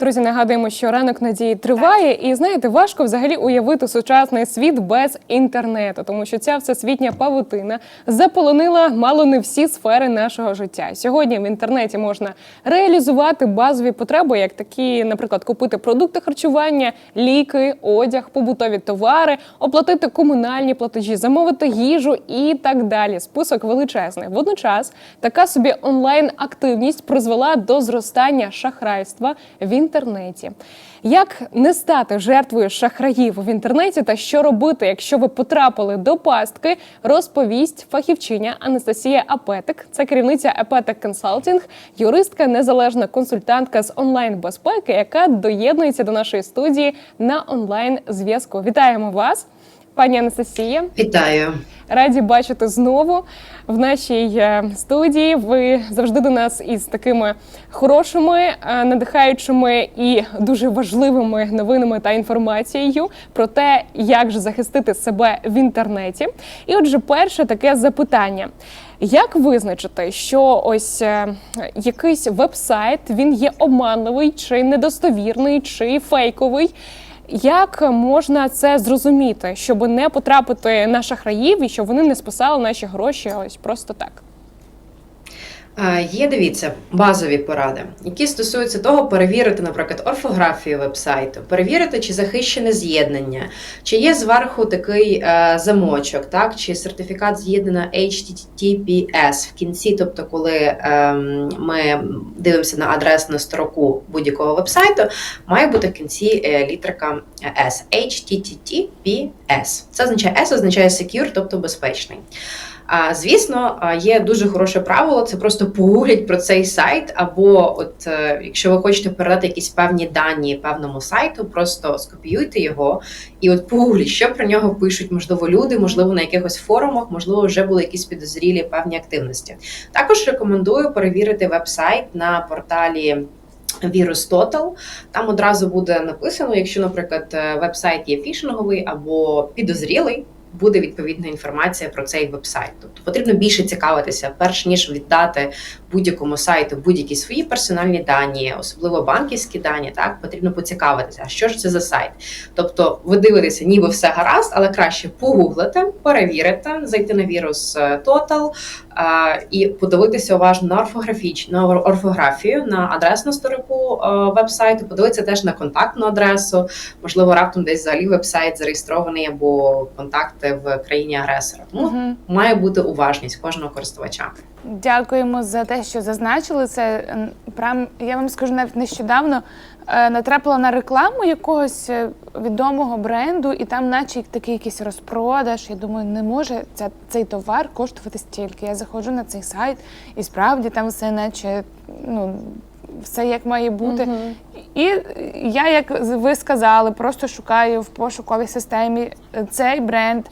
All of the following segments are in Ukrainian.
Друзі, нагадуємо, що ранок надії триває, і знаєте, важко взагалі уявити сучасний світ без інтернету, тому що ця всесвітня павутина заполонила мало не всі сфери нашого життя. Сьогодні в інтернеті можна реалізувати базові потреби, як такі, наприклад, купити продукти харчування, ліки, одяг, побутові товари, оплатити комунальні платежі, замовити їжу і так далі. Список величезний. Водночас така собі онлайн активність призвела до зростання шахрайства в інтернеті. Як не стати жертвою шахраїв в інтернеті та що робити, якщо ви потрапили до пастки, розповість фахівчиня Анастасія Апетик. Це керівниця Апетик Консалтінг, юристка, незалежна консультантка з онлайн безпеки, яка доєднується до нашої студії на онлайн зв'язку. Вітаємо вас, пані Анастасія. Вітаю. Раді бачити знову в нашій е, студії. Ви завжди до нас із такими хорошими, е, надихаючими і дуже важливими новинами та інформацією про те, як же захистити себе в інтернеті. І, отже, перше таке запитання. Як визначити, що ось е, якийсь веб-сайт він є обманливий, чи недостовірний, чи фейковий? Як можна це зрозуміти, щоб не потрапити на шахраїв і щоб вони не списали наші гроші ось просто так? Е, Є, дивіться, базові поради, які стосуються того, перевірити, наприклад, орфографію вебсайту, перевірити, чи захищене з'єднання, чи є зверху такий е, замочок, так, чи сертифікат з'єднання HTTPS в кінці, тобто, коли е, ми дивимося на адресну строку будь-якого вебсайту, має бути в кінці е, літерка S. HTTPS. Це означає S, означає secure, тобто безпечний. А, Звісно, є дуже хороше правило. Це просто погугліть про цей сайт, або от е, якщо ви хочете передати якісь певні дані певному сайту, просто скопіюйте його і от погугліть, що про нього пишуть, можливо, люди, можливо, на якихось форумах, можливо, вже були якісь підозрілі певні активності. Також рекомендую перевірити веб-сайт на порталі. Virus Total. там одразу буде написано, якщо, наприклад, е, веб-сайт є фішинговий або підозрілий, буде відповідна інформація про цей веб-сайт. Тобто потрібно більше цікавитися, перш ніж віддати будь-якому сайту будь-які свої персональні дані, особливо банківські дані. Так потрібно поцікавитися, що ж це за сайт. Тобто, ви дивитеся, ніби все гаразд, але краще погуглити, перевірити, зайти на вірус Total а, і подивитися уважно на орфографіч, на орфографію, на адресну сторону веб-сайту, подивитися теж на контактну адресу, можливо, раптом десь взагалі веб-сайт зареєстрований або контакти в країні агресора. Тому Мгм. має бути уважність кожного користувача. Дякуємо за те, що зазначили це. Прям я вам скажу навіть нещодавно е, натрапила на рекламу якогось е, відомого бренду, і там, наче такий якийсь розпродаж. Я думаю, не може ця, цей товар коштувати стільки. Я заходжу на цей сайт, і справді там все, наче ну. Все як має бути, і я, як ви сказали, просто шукаю в пошуковій системі е, цей бренд.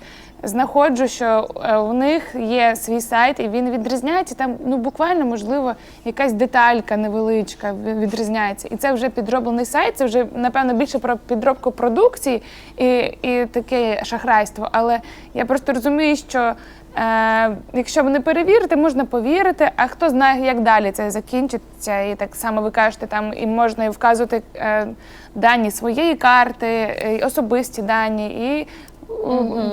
Знаходжу, що е, у них є свій сайт, і він відрізняється. Там ну буквально можливо якась деталька невеличка відрізняється. І це вже підроблений сайт. Це вже напевно більше про підробку продукції і, і таке шахрайство. Але я просто розумію, що е, якщо не перевірити, можна повірити. А хто знає, як далі це закінчиться, і так само ви кажете, там і можна вказувати е, дані своєї карти, і особисті дані і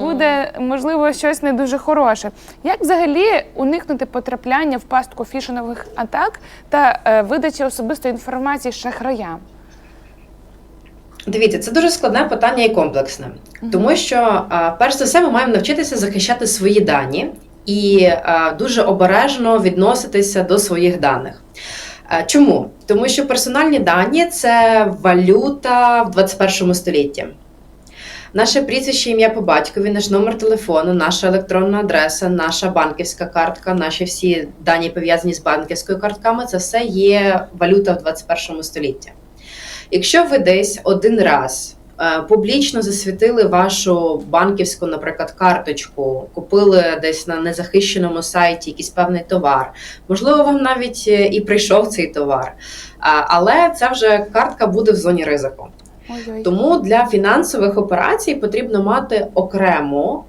буде можливо щось не дуже хороше. Як взагалі уникнути потрапляння в пастку фішингових атак та е, видачі особистої інформації шахраям? Дивіться, це дуже складне питання і комплексне, тому що а, перш за все ми маємо навчитися захищати свої дані і а, дуже обережно відноситися до своїх даних. А, Чому? Тому що персональні дані це валюта в 21 столітті. Наше прізвище, ім'я по батькові, наш номер телефону, наша електронна адреса, наша банківська картка, наші всі дані пов'язані з банківською картками це все є валюта в 21 столітті. Якщо ви десь один раз е, публічно засвітили вашу банківську, наприклад, карточку, купили десь на незахищеному сайті якийсь певний товар, можливо, вам навіть е, і прийшов цей товар, але ця вже картка буде в зоні ризику. Тому для фінансових операцій потрібно мати окрему а,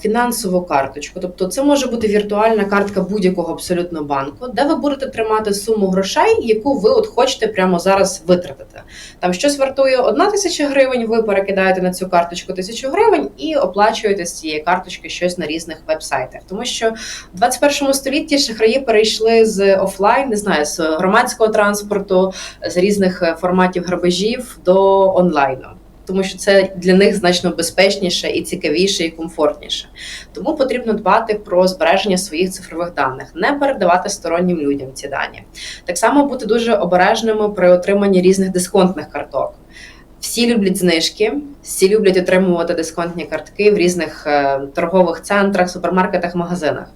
фінансову карточку. Тобто, це може бути віртуальна картка будь-якого абсолютно банку, де ви будете тримати суму грошей, яку ви от хочете прямо зараз витратити. Там щось вартує одна тисяча гривень. Ви перекидаєте на цю карточку тисячу гривень і оплачуєте з цієї карточки щось на різних вебсайтах. Тому що в 21 столітті шахраї перейшли з офлайн, не знаю, з громадського транспорту, з різних е, форматів грабежів до онлайну. Тому що це для них значно безпечніше і цікавіше, і комфортніше. Тому потрібно дбати про збереження своїх цифрових даних, не передавати стороннім людям ці дані. Так само бути дуже обережними при отриманні різних дисконтних карток. Всі люблять знижки, всі люблять отримувати дисконтні картки в різних е, торгових центрах, супермаркетах, магазинах.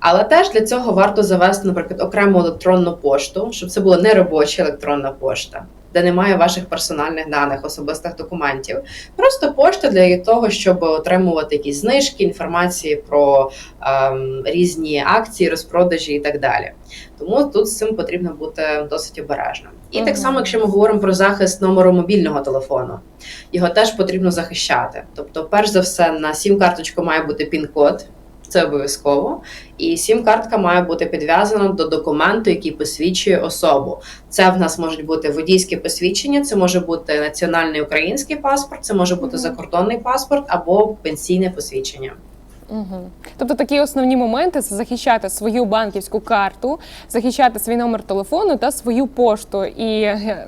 Але теж для цього варто завести, наприклад, окрему електронну пошту, щоб це була не робоча електронна пошта, де немає ваших персональних даних, особистих документів. Просто пошта для того, щоб отримувати якісь знижки, інформації про ем, різні акції, розпродажі і так далі. Тому тут з цим потрібно бути досить обережним. І так само, якщо ми говоримо про захист номеру мобільного телефону, його теж потрібно захищати. Тобто, перш за все, на сім-карточку має бути пін-код. Це обов'язково, і сім-картка має бути підв'язана до документу, який посвідчує особу. Це в нас можуть бути водійське посвідчення, це може бути національний український паспорт, це може бути закордонний паспорт або пенсійне посвідчення. Угу. Тобто такі основні моменти це захищати свою банківську карту, захищати свій номер телефону та свою пошту. І е,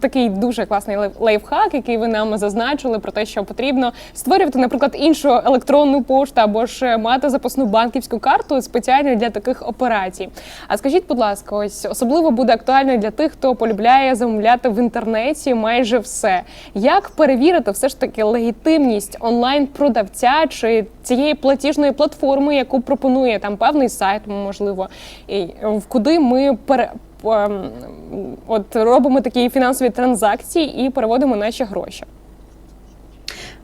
такий дуже класний лайф- лайфхак, який ви нам зазначили про те, що потрібно створювати, наприклад, іншу електронну пошту або ж мати запасну банківську карту спеціально для таких операцій. А скажіть, будь ласка, ось особливо буде актуально для тих, хто полюбляє замовляти в інтернеті майже все. Як перевірити все ж таки легітимність онлайн-продавця чи цієї платіжної платформи, яку пропонує там певний сайт, можливо, і в куди ми пере. Ем, От робимо такі фінансові транзакції і переводимо наші гроші.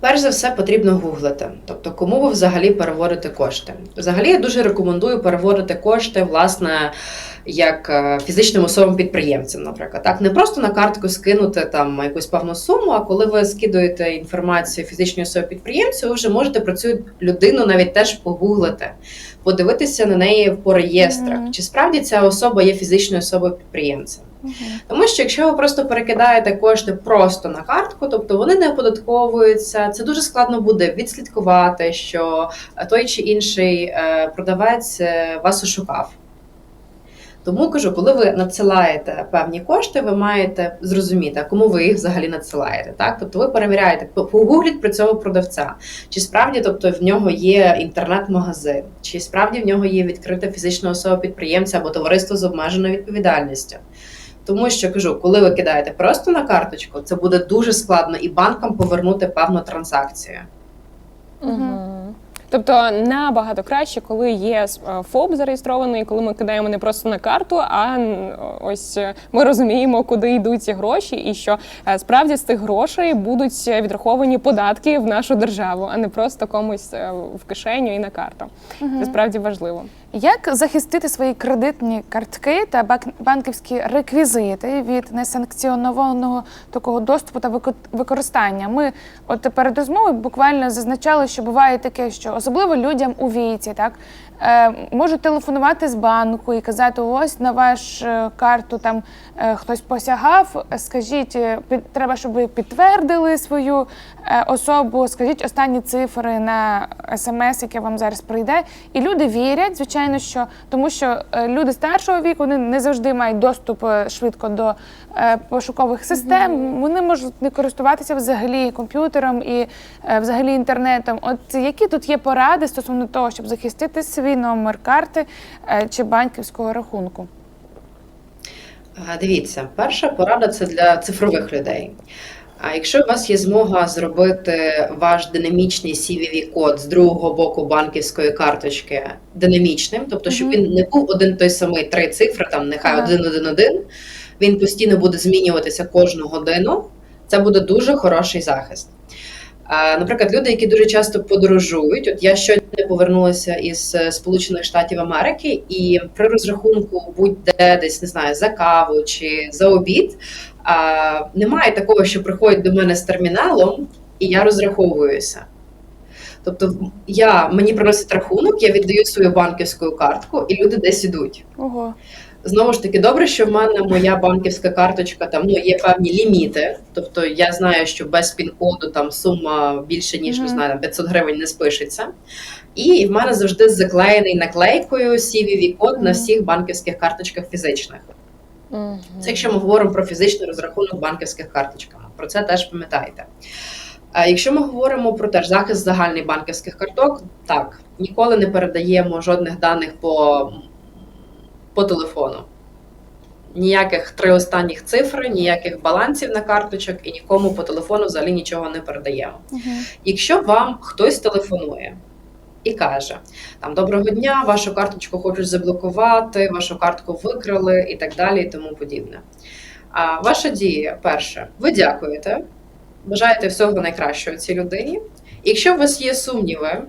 Перш за все, потрібно гуглити, тобто кому ви взагалі переводите кошти. Взагалі, я дуже рекомендую переводити кошти, власне, як е, фізичним особам-підприємцям, наприклад. Так, не просто на картку скинути там якусь певну суму, а коли ви скидуєте інформацію фізичній особі підприємцю, ви вже можете про цю людину навіть теж погуглити, подивитися на неї по реєстрах, Мгм. чи справді ця особа є фізичною особою підприємцем. Тому що якщо ви просто перекидаєте кошти просто на картку, тобто вони не оподатковуються, це дуже складно буде відслідкувати, що той чи інший е, продавець е, вас ошукав. Тому кажу, коли ви надсилаєте певні кошти, ви маєте зрозуміти, кому ви їх взагалі надсилаєте. Так, тобто ви перевіряєте, по- погугліть про цього продавця, чи справді, тобто в нього є інтернет-магазин, чи справді в нього є відкрита фізична особа підприємця або товариство з обмеженою відповідальністю. Тому що кажу, коли ви кидаєте просто на карточку, це буде дуже складно і банкам повернути певну транзакцію. Мгм. Тобто набагато краще, коли є е, ФОП зареєстрований, коли ми кидаємо не просто на карту, а ось е, ми розуміємо, куди йдуть ці гроші, і що е, справді з тих грошей будуть відраховані податки в нашу державу, а не просто комусь в кишеню і на карту. Це справді важливо. Як захистити свої кредитні картки та банківські реквізити від несанкціонованого такого доступу та використання? Ми от перед розмовою буквально зазначали, що буває таке, що особливо людям у віці, так е, можуть телефонувати з банку і казати: ось на вашу карту там е, хтось посягав. Скажіть, е, під, треба, щоб ви підтвердили свою е, особу. Скажіть останні цифри на смс, яке вам зараз прийде. І люди вірять, звичайно, що тому що е, люди старшого віку вони не завжди мають доступ е, швидко до е, пошукових систем. Вони можуть не користуватися взагалі комп'ютером і взагалі інтернетом. От які тут є поради стосовно того, щоб захистити свій номер карти чи банківського рахунку? Дивіться, перша порада це для цифрових людей. А якщо у вас є змога зробити ваш динамічний CVV-код з другого боку банківської карточки динамічним, тобто щоб він не був один той самий три цифри, там нехай один один один, він постійно буде змінюватися кожну годину. Це буде дуже хороший захист. Наприклад, люди, які дуже часто подорожують, от я щойно повернулася із е, Сполучених Штатів Америки, і при розрахунку будь-де десь не знаю за каву чи за обід, а, немає такого, що приходять до мене з терміналом, і я розраховуюся. Тобто, я мені приносять рахунок, я віддаю свою банківську картку, і люди десь ідуть. Ого. Знову ж таки, добре, що в мене моя банківська карточка там ну є певні ліміти. Тобто я знаю, що без пін-коду там сума більше ніж не Мгм. знаю, 500 гривень не спишеться. І в мене завжди заклеєний наклейкою CVV код на всіх банківських карточках фізичних. Мгм. Це якщо ми говоримо про фізичний розрахунок банківських карточками. Про це теж пам'ятайте. А якщо ми говоримо про теж захист загальний банківських карток, так ніколи не передаємо жодних даних по, по телефону. Ніяких три останніх цифри, ніяких балансів на карточок і нікому по телефону взагалі нічого не передаємо. Угу. Якщо вам хтось телефонує і каже: там доброго дня, вашу карточку хочуть заблокувати, вашу картку викрали і так далі, і тому подібне. А ваша дія перше, ви дякуєте, бажаєте всього найкращого цій людині. І якщо у вас є сумніви,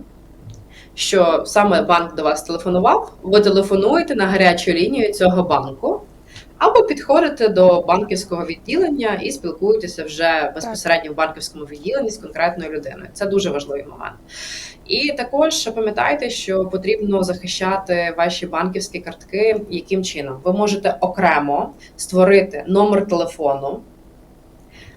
що саме банк до вас телефонував, ви телефонуєте на гарячу лінію цього банку. Або підходите до банківського відділення і спілкуєтеся вже безпосередньо в банківському відділенні з конкретною людиною. Це дуже важливий момент. І також пам'ятайте, що потрібно захищати ваші банківські картки. Яким чином? Ви можете окремо створити номер телефону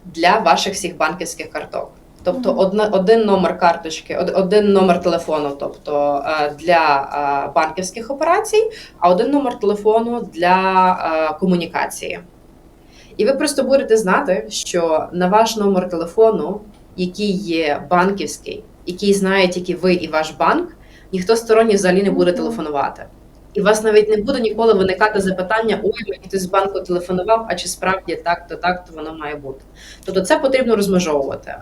для ваших всіх банківських карток. Тобто одна, один номер карточки, один номер телефону, тобто е, для е, банківських операцій, а один номер телефону для е, комунікації. І ви просто будете знати, що на ваш номер телефону, який є банківський, який знає тільки ви і ваш банк, ніхто сторонній взагалі не буде телефонувати. І у вас навіть не буде ніколи виникати запитання: ой, мені хтось з банку телефонував, а чи справді так, то так, то воно має бути. Тобто це потрібно розмежовувати.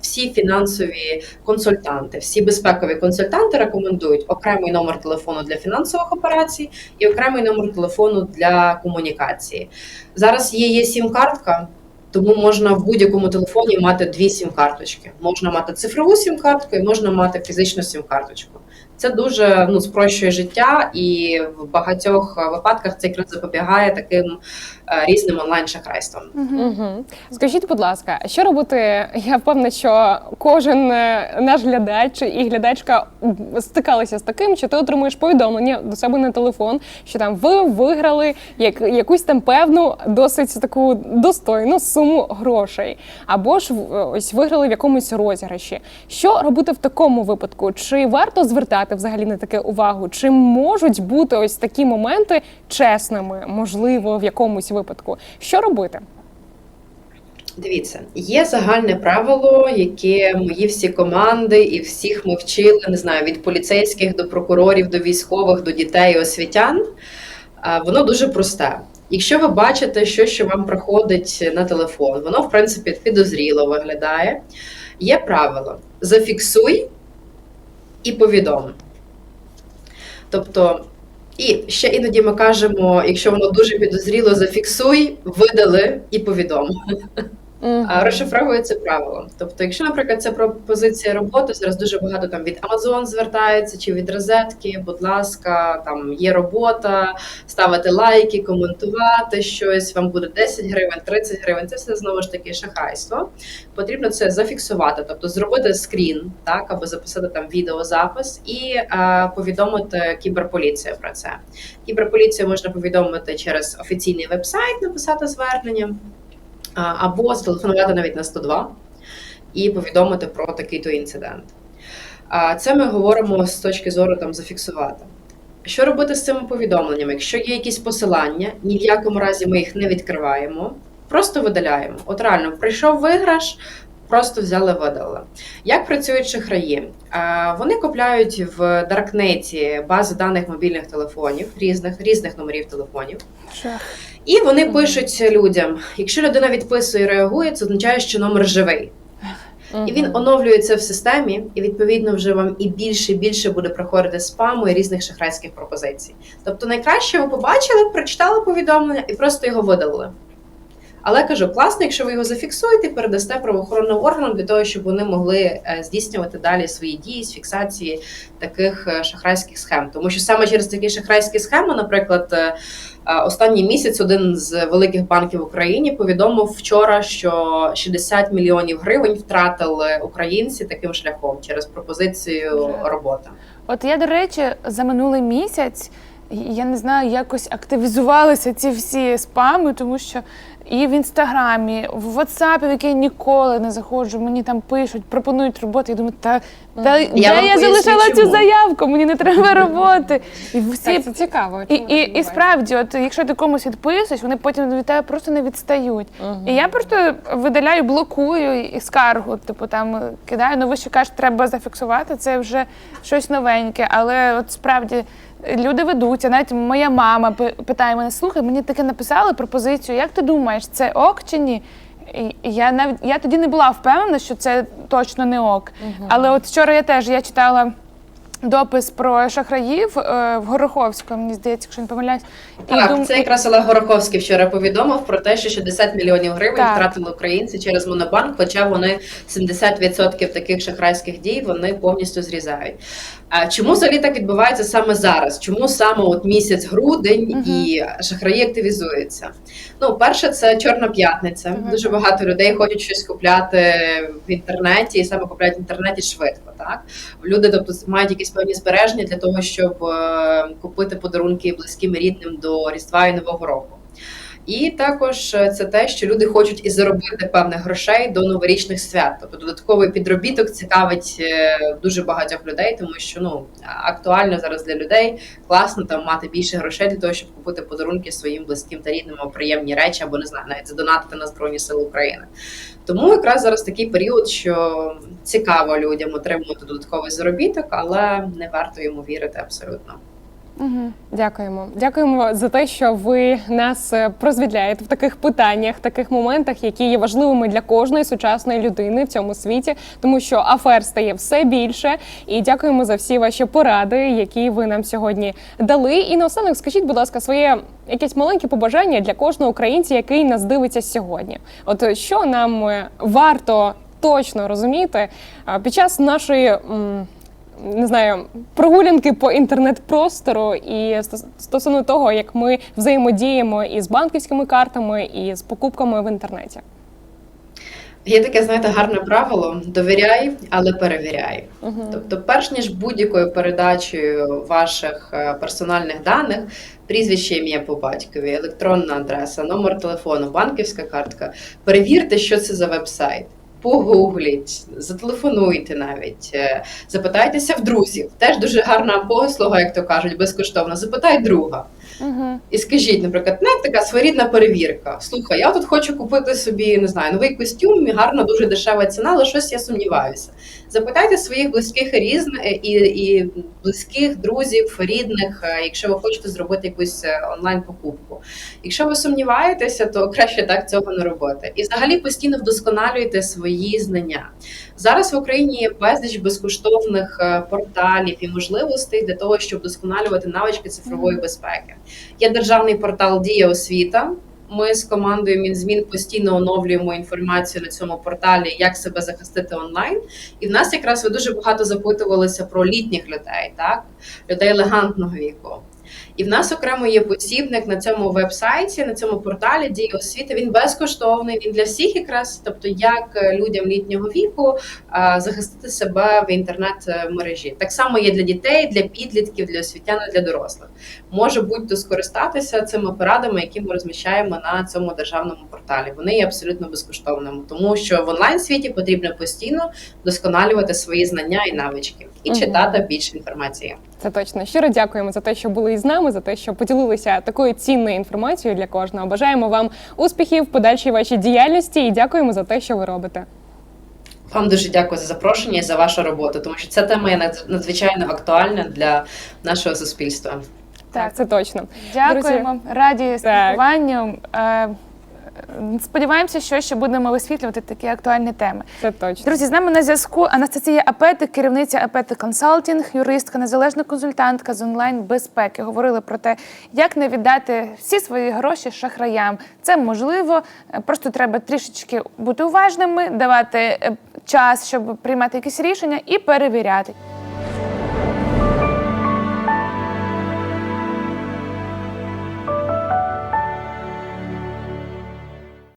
Всі фінансові консультанти, всі безпекові консультанти рекомендують окремий номер телефону для фінансових операцій і окремий номер телефону для комунікації. Зараз є, є сім-картка. Тому можна в будь-якому телефоні мати дві сім-карточки. Можна мати цифрову сім-картку і можна мати фізичну сім-карточку. Це дуже ну, спрощує життя, і в багатьох випадках це якраз запобігає таким різним онлайн-шахрайствам. Угу. Угу. Скажіть, будь ласка, що робити? Я впевнена, що кожен е, наш глядач і глядачка стикалися з таким, що ти отримуєш повідомлення до себе на телефон, що там ви виграли як, якусь там певну досить таку достойну суму грошей, або ж в- ось виграли в якомусь розіграші. Що робити в такому випадку? Чи варто звертати взагалі на таке увагу? Чи можуть бути ось такі моменти чесними, можливо, в якомусь випадку? Що робити? Дивіться, є загальне правило, яке мої всі команди і всіх ми вчили, не знаю, від поліцейських до прокурорів, до військових, до дітей, освітян. Воно дуже просте. Якщо ви бачите щось, що вам приходить на телефон, воно в принципі підозріло виглядає. Є правило: зафіксуй і повідом. Тобто, і ще іноді ми кажемо, якщо воно дуже підозріло, зафіксуй, видали і повідом. Мгм. А, Розшифровує це правило. Тобто, якщо, наприклад, це пропозиція роботи, зараз дуже багато там від Amazon звертається чи від розетки, будь ласка, там є робота, ставити лайки, коментувати щось, вам буде 10 гривень, 30 гривень. Це все знову ж таки шахрайство. Потрібно це зафіксувати, тобто зробити скрін, так або записати там відеозапис і е, повідомити кіберполіцію про це. Кіберполіцію можна повідомити через офіційний вебсайт, написати звернення. Або зателефонувати навіть на 102 і повідомити про такий-то інцидент. А, Це ми говоримо з точки зору там зафіксувати. Що робити з цими повідомленнями? Якщо є якісь посилання, ні в якому разі ми їх не відкриваємо, просто видаляємо. От реально, прийшов виграш, просто взяли, видали. Як працюють шахраї? Вони купляють в Даркнеті бази даних мобільних телефонів, різних, різних номерів телефонів. Шах. І вони пишуть людям: якщо людина відписує і реагує, це означає, що номер живий. І він оновлюється в системі, і відповідно вже вам і більше і більше буде приходити спаму і різних шахрайських пропозицій. Тобто, найкраще ви побачили, прочитали повідомлення і просто його видалили. Але кажу, класно, якщо ви його зафіксуєте, передасте правоохоронним органам для того, щоб вони могли е, здійснювати далі свої дії з фіксації таких е, шахрайських схем. Тому що саме через такі шахрайські схеми, наприклад, е, останній місяць один з великих банків в Україні повідомив вчора, що 60 мільйонів гривень втратили українці таким шляхом через пропозицію роботи. От я, до речі, за минулий місяць я не знаю, якось активізувалися ці всі спами, тому що і в інстаграмі, в WhatsApp, в який я ніколи не заходжу, мені там пишуть, пропонують роботи. Я думаю, та, та Я я, вам поясню, залишала цю чому. заявку, мені не треба роботи. І всі Так, це цікаво. І, чому і, і справді, от якщо ти комусь відписуєш, вони потім від тебе просто не відстають. І я просто видаляю, блокую і скаргу. Типу там е, кидаю. Ну ви ще кажете, треба зафіксувати. Це вже щось новеньке. Але от справді люди ведуться. Навіть моя мама питає мене: слухай, мені таке написали пропозицію. Як ти думаєш, це ок чи ні? І я навіть я тоді не була впевнена, що це точно не ок. Але от вчора я теж я читала допис про шахраїв е, в Гороховському, мені здається, якщо не помиляюсь. Так, дум- це якраз Олег Гороховський вчора повідомив про те, що 60 мільйонів гривень Так. втратили українці через монобанк, хоча вони 70% таких шахрайських дій вони повністю зрізають. А чому взагалі так відбувається саме зараз? Чому саме от місяць грудень Мгм. і шахраї активізуються? Ну, перше, це Чорна п'ятниця. Мгм. Дуже багато людей хочуть щось купляти в інтернеті, і саме купляють в інтернеті швидко. Так люди, тобто, мають якісь певні збереження для того, щоб е, купити подарунки близьким рідним до Різдва і Нового року. І також е, це те, що люди хочуть і заробити певних грошей до новорічних свят. Тобто додатковий підробіток цікавить е, дуже багатьох людей, тому що ну актуально зараз для людей класно там мати більше грошей для того, щоб купити подарунки своїм близьким та рідним, або приємні речі, або не знаю, навіть задонатити на збройні сили України. Тому якраз зараз такий період, що цікаво людям отримувати додатковий заробіток, але не варто йому вірити абсолютно. Мгм. Дякуємо. Дякуємо за те, що ви нас е, прозвідляєте в таких питаннях, таких моментах, які є важливими для кожної сучасної людини в цьому світі, тому що афер стає все більше. І дякуємо за всі ваші поради, які ви нам сьогодні дали. І наостанок, скажіть, будь ласка, своє якесь маленьке побажання для кожного українця, який нас дивиться сьогодні. От е, що нам е, варто точно розуміти під час нашої. Не знаю, прогулянки по інтернет-простору і стос- стосовно того, як ми взаємодіємо із банківськими картами і з покупками в інтернеті. Є таке, знаєте, гарне правило: довіряй, але перевіряй. Угу. Тобто, перш ніж будь-якою передачею ваших е, персональних даних, прізвище ім'я по батькові, електронна адреса, номер телефону, банківська картка, перевірте, що це за веб-сайт. Погугліть, зателефонуйте навіть, е, запитайтеся в друзів. Теж дуже гарна послуга, як то кажуть, безкоштовно. Запитай друга. Мгм. І скажіть, наприклад, не така своєрідна перевірка. Слухай, я тут хочу купити собі не знаю новий костюм, гарна, дуже дешева ціна, але щось я сумніваюся. Запитайте своїх близьких і різне і, і близьких, друзів, рідних, е, якщо ви хочете зробити якусь е, онлайн покупку. Якщо ви сумніваєтеся, то краще так цього не робити. І взагалі постійно вдосконалюйте свої знання. Зараз в Україні є безліч безкоштовних е, порталів і можливостей для того, щоб вдосконалювати навички цифрової безпеки. Є державний портал Дія освіта. Ми з командою Мінзмін постійно оновлюємо інформацію на цьому порталі, як себе захистити онлайн. І в нас якраз ви дуже багато запитувалися про літніх людей, так людей елегантного віку. І в нас окремо є посібник на цьому веб-сайті, на цьому порталі Дія освіти. Він безкоштовний. Він для всіх, якраз, тобто як е, людям літнього віку а, захистити себе в інтернет-мережі. Так само є для дітей, для підлітків, для освітян, для дорослих. Може будь-то скористатися цими порадами, які ми розміщаємо на цьому державному порталі. Вони є абсолютно безкоштовними, тому що в онлайн світі потрібно постійно вдосконалювати свої знання і навички і Мгм. читати більше інформації. Це точно. Щиро дякуємо за те, що були із нами, за те, що поділилися такою цінною інформацією для кожного. Бажаємо вам успіхів в подальшій вашій діяльності і дякуємо за те, що ви робите. Вам дуже дякую за запрошення і за вашу роботу, тому що ця тема є надзвичайно актуальна для нашого суспільства. Так. це точно. Дякуємо, раді спілкуванню. Сподіваємося, що ще будемо висвітлювати такі актуальні теми. Це точно. Друзі, з нами на зв'язку Анастасія Апетик, керівниця Апетик Консалтінг, юристка, незалежна консультантка з онлайн безпеки. Говорили про те, як не віддати всі свої гроші шахраям. Це можливо, е, просто треба трішечки бути уважними, давати е, час, щоб приймати якісь рішення і перевіряти.